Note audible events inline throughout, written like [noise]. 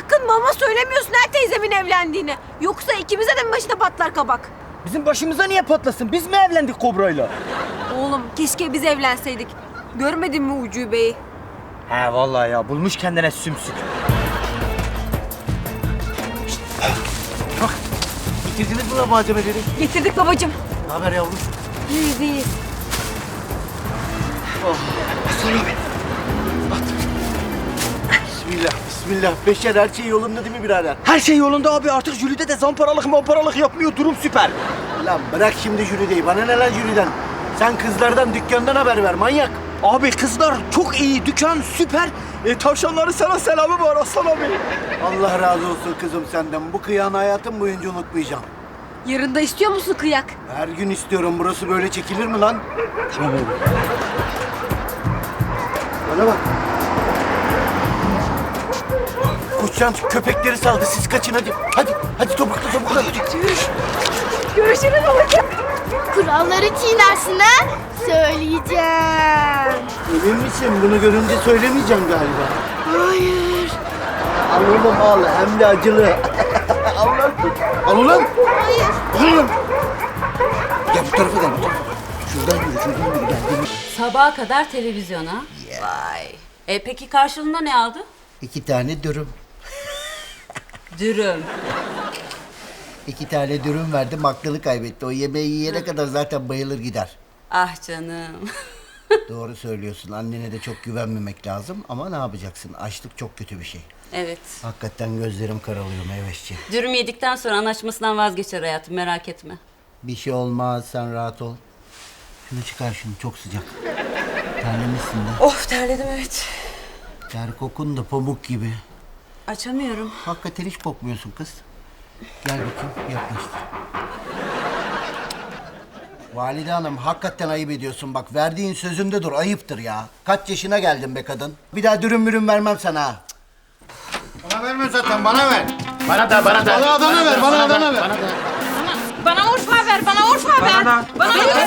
sakın mama söylemiyorsun her teyzemin evlendiğini. Yoksa ikimize de mi başına patlar kabak? Bizim başımıza niye patlasın? Biz mi evlendik kobrayla? Oğlum keşke biz evlenseydik. Görmedin mi ucubeyi? He vallahi ya bulmuş kendine sümsük. Getirdiniz mi lan malzemeleri? Getirdik babacığım. Ne haber yavrum? İyiyiz iyiyiz. Bismillah, bismillah. Beşer her şey yolunda değil mi birader? Her şey yolunda abi artık Jülide de zamparalık mamparalık yapmıyor durum süper. Lan bırak şimdi jürideyi. Bana ne lan jüriden? Sen kızlardan dükkandan haber ver manyak. Abi kızlar çok iyi dükkan süper. E, tavşanları sana selamı var aslan abi. Allah razı olsun kızım senden. Bu kıyağını hayatım boyunca unutmayacağım. Yarın da istiyor musun kıyak? Her gün istiyorum. Burası böyle çekilir mi lan? Tamam abi. Bana bak. Koçcan köpekleri saldı. Siz kaçın hadi. Hadi, hadi topukla topukla. Görüşürüz babacığım. Kuralları çiğnersin ha? Söyleyeceğim. Emin misin? Bunu görünce söylemeyeceğim galiba. Hayır. Al oğlum al. Hem de acılı. [laughs] al lan. Al ulan. Hayır. Al. Gel bu tarafa gel bu tarafa. Şuradan yürü, şuradan yürü. Gel. Gel. Sabaha kadar televizyona. Vay. E peki karşılığında ne aldı? İki tane dürüm. Dürüm. İki tane dürüm verdim. Aklını kaybetti. O yemeği yiyene kadar zaten bayılır gider. Ah canım. [laughs] Doğru söylüyorsun. Annene de çok güvenmemek lazım. Ama ne yapacaksın? Açlık çok kötü bir şey. evet. Hakikaten gözlerim karalıyor Meyveşçi. Dürüm yedikten sonra anlaşmasından vazgeçer hayatım merak etme. Bir şey olmaz. Sen rahat ol. Şunu çıkar şunu. Çok sıcak. Terlemişsin de. Of terledim evet. Ter kokun da pamuk gibi. Açamıyorum. Hakikaten hiç kokmuyorsun kız. Gel bakayım yaklaştır. Valide hanım hakikaten ayıp ediyorsun bak. Verdiğin sözünde dur ayıptır ya. Kaç yaşına geldin be kadın. Bir daha dürüm mürüm vermem sana ha. Bana verme zaten bana ver. Bana da bana da. Bana Adana ver, bana Adana ver. Bana Urfa ver, bana Urfa ver. Bana, bana iki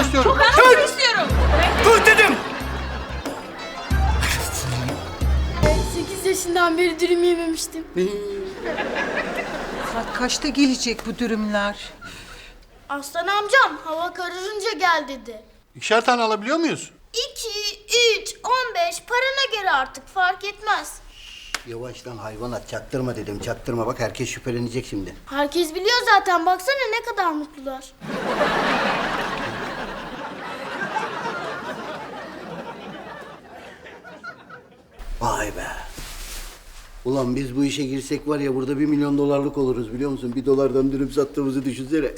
istiyorum. Adana istiyorum. Ben Urfa istiyorum. Dur dedim. 8 yaşından beri dürüm yememiştim. Saat kaçta gelecek bu dürümler? Aslan amcam hava kararınca gel dedi. İkişer tane alabiliyor muyuz? 2, 3, 15 parana göre artık fark etmez. Yavaş lan hayvanat çaktırma dedim çaktırma bak herkes şüphelenecek şimdi. Herkes biliyor zaten baksana ne kadar mutlular. Vay be. Ulan biz bu işe girsek var ya burada bir milyon dolarlık oluruz biliyor musun? Bir dolardan dürüm sattığımızı düşünsene. [laughs]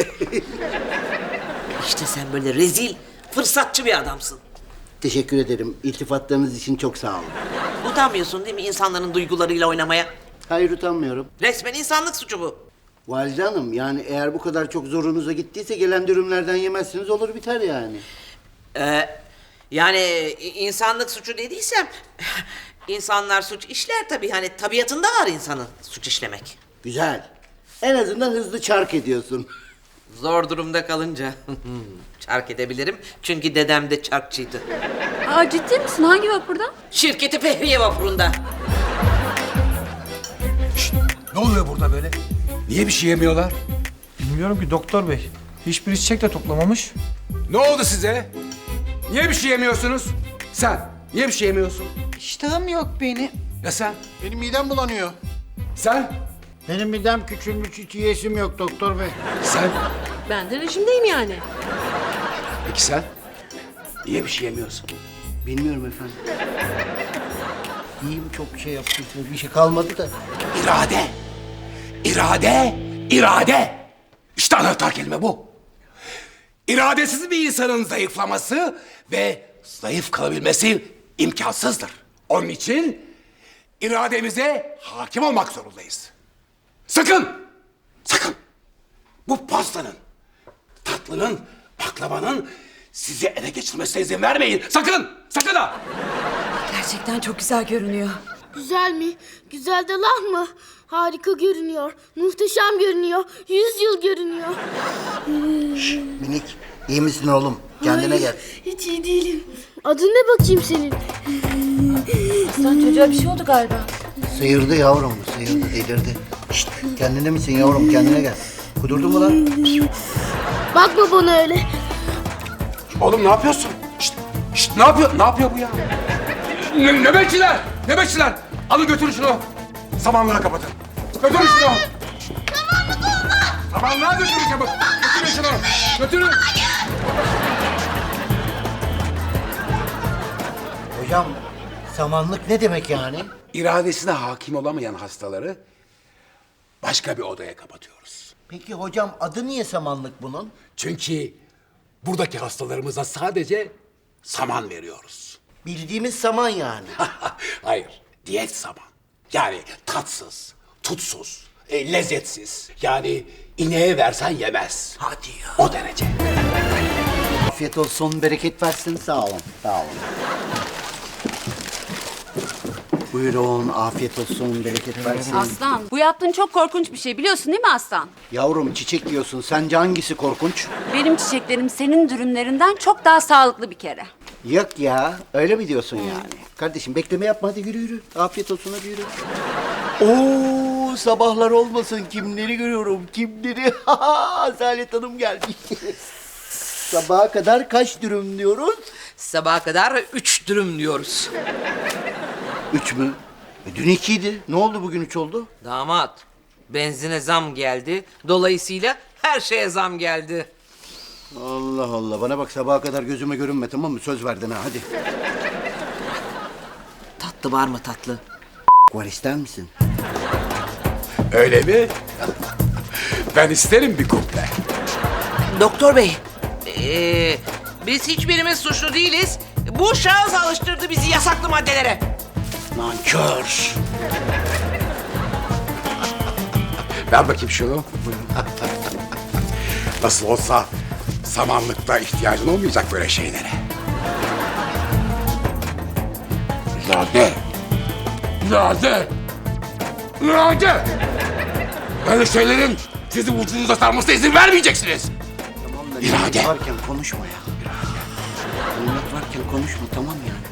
İşte sen böyle rezil, fırsatçı bir adamsın. Teşekkür ederim. İltifatlarınız için çok sağ olun. Utanmıyorsun değil mi insanların duygularıyla oynamaya? Hayır utanmıyorum. Resmen insanlık suçu bu. Valide Hanım yani eğer bu kadar çok zorunuza gittiyse gelen dürümlerden yemezsiniz olur biter yani. Ee, yani insanlık suçu dediysem insanlar suç işler tabii hani tabiatında var insanın suç işlemek. Güzel. En azından hızlı çark ediyorsun. Zor durumda kalınca [laughs] çark edebilirim çünkü dedem de çarkçıydı. Aa ciddi misin? Hangi vapurda? Şirketi Fehriye vapurunda. Ne oluyor burada böyle? Niye bir şey yemiyorlar? Bilmiyorum ki doktor bey. Hiçbir çiçek de toplamamış. Ne oldu size? Niye bir şey yemiyorsunuz? Sen niye bir şey yemiyorsun? İştahım yok benim. Ya sen? Benim midem bulanıyor. Sen? Benim midem küçülmüş hiç yiyesim yok doktor bey. Sen? Ben de rejimdeyim yani. Peki sen? Niye bir şey yemiyorsun? Bilmiyorum efendim. İyiyim çok şey yaptım. Bir şey kalmadı da. İrade. İrade. İrade. İşte anahtar kelime bu. İradesiz bir insanın zayıflaması ve zayıf kalabilmesi imkansızdır. Onun için irademize hakim olmak zorundayız. Sakın, sakın bu pastanın, tatlının, baklavanın sizi ele geçirmesine izin vermeyin. Sakın, sakın ha! Gerçekten çok güzel görünüyor. Güzel mi? Güzel de laf mı? Harika görünüyor. Muhteşem görünüyor. Yüz yıl görünüyor. Minik İyi misin oğlum? Kendine gel. Hiç iyi değilim. Adın ne bakayım senin? Aslan çocuğa bir şey oldu galiba. Sıyırdı yavrum, sıyırdı, delirdi. Şşt, kendine misin yavrum? Kendine gel. Kudurdun mu lan? Bakma bana öyle. Oğlum ne yapıyorsun? Şşt, şşt, ne yapıyor? Ne yapıyor bu ya? Ne, nöbetçiler! Nöbetçiler! Alın götürün şunu. Samanlığa kapatın. Götürün şunu. Samanlığa götürün çabuk. Götürün şunu. Götürün. Hocam, samanlık ne demek yani? İradesine hakim olamayan hastaları başka bir odaya kapatıyoruz. Peki hocam adı niye samanlık bunun? Çünkü buradaki hastalarımıza sadece saman veriyoruz. Bildiğimiz saman yani. [laughs] Hayır, diyet saman. Yani tatsız, tutsuz, e, lezzetsiz. Yani ineğe versen yemez. Hadi ya. O derece. Afiyet olsun, bereket versin. Sağ olun, sağ olun. Buyurun, afiyet olsun, bereket versin. Aslan bu yaptığın çok korkunç bir şey biliyorsun değil mi Aslan? Yavrum çiçek yiyorsun. Sence hangisi korkunç? Benim çiçeklerim senin dürümlerinden çok daha sağlıklı bir kere. Yok ya, öyle mi diyorsun yani? Kardeşim bekleme yapma hadi yürü yürü. Afiyet olsun hadi yürü. Oo sabahlar olmasın kimleri görüyorum kimleri. [laughs] Asalet Hanım geldi. [laughs] Sabaha kadar kaç dürüm diyoruz? Sabaha kadar üç dürüm diyoruz. Üç mü? E, dün ikiydi. Ne oldu bugün üç oldu? Damat, benzine zam geldi. Dolayısıyla her şeye zam geldi. Allah Allah bana bak sabaha kadar gözüme görünme tamam mı? Söz verdin ha hadi. Tatlı var mı tatlı? Var ister misin? Öyle mi? ben isterim bir kuple. Doktor bey, ee, biz hiçbirimiz suçlu değiliz. Bu şahıs alıştırdı bizi yasaklı maddelere. Nankör. Ver bakayım şunu. Nasıl olsa samanlıkta ihtiyacın olmayacak böyle şeylere. Lade. Lade. Lade. Böyle şeylerin sizi vücudunuza sarmasına izin vermeyeceksiniz. Tamam da İrade. varken konuşma ya. Nimet varken konuşma tamam yani.